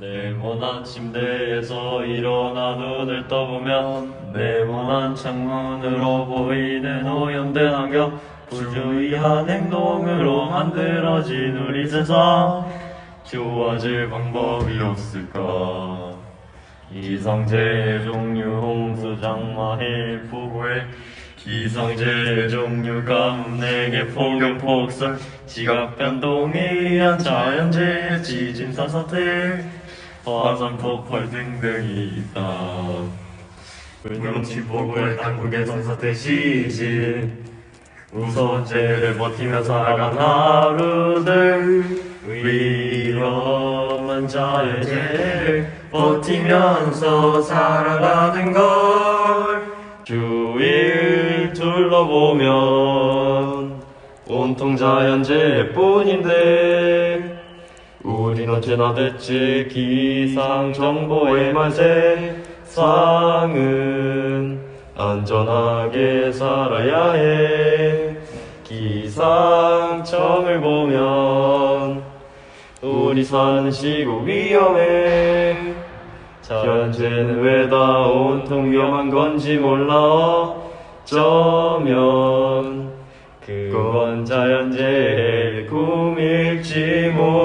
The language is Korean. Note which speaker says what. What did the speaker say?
Speaker 1: 네모난 침대에서 일어나 눈을 떠보면 네모난 창문으로 보이는 오염된 환경 부주의한 행동으로 만들어진 우리 세상. 좋아질 방법이 없을까? 기상제의 종류 홍수 장마 해일 폭우에 기상제의 종류 가뭄 내게 폭염 폭설. 지각 변동에 의한 자연재해 지진사 사태 화산 폭발 등등이 있다. 불명치 폭우에 당국의 선사태 시진 무서운 죄를 버티며 살아간 하루들 위험한 자연재해를 버티면서 살아가는 걸 주위를 둘러보면 온통 자연재해뿐인데 우린 언제나 됐지 기상정보의 말세상은 안전하게 살아야 해. 기상청을 보면 우리 사는 시국 위험해. 자연재해는 왜 다 온통 위험한 건지 몰라. 어쩌면 그건 자연재해의 꿈일지 몰라